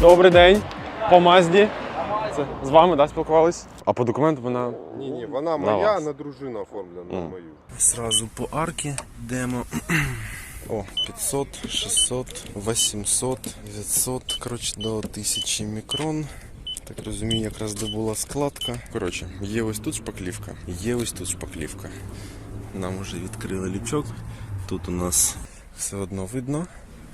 Добрий день. По Мазді. Це з вами да, спілкувались? А по документу вона. Ні, ні, вона На моя, вас. на дружину оформлена, на мою. Сразу по арке демо. О, 500, 600, 800, 900, коротше, до 1000 мікрон. Так розумію, якраз де була складка. Коротше, є ось тут шпаклівка, є ось тут шпаклівка. Нам вже відкрили лючок. Тут у нас все одно видно.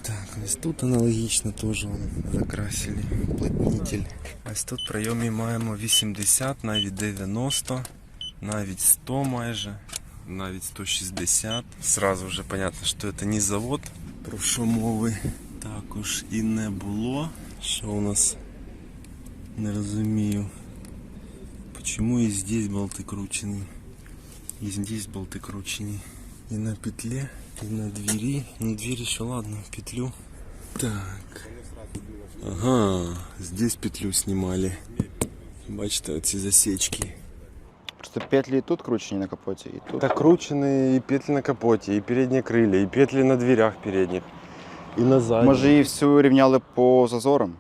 Так, ось тут аналогічно теж вон закрасили плотнитель. Ось тут в прийомі маємо 80, навіть 90, навіть 100 майже, навіть 160. Сразу вже понятно, що це не завод, про що мови також і не було. Що у нас не розумію. Почему и здесь болты кручены, и здесь болты кручены. И на петле, и на двери. На двери еще ладно, петлю. Так. Ага, здесь петлю снимали. Бачите, оці засечки. Просто петлі і тут кручені на капоті, і тут. Так кручені і петлі на капоті, і передні крилля, і петлі на дверях передніх, і на задніх. Може її всю рівняли по зазорам,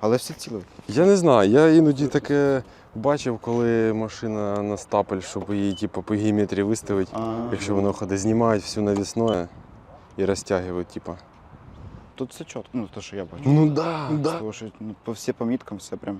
але всі ціли. Я не знаю, я іноді таке бачив, коли машина на стапель, щоб її типу, по геометрії виставити. Якщо воно ходить, знімають всю навісное і розтягують, типу. Тут все чітко, ну те, що я бачу. Ну да, Тому що ну, по всім поміткам все прям.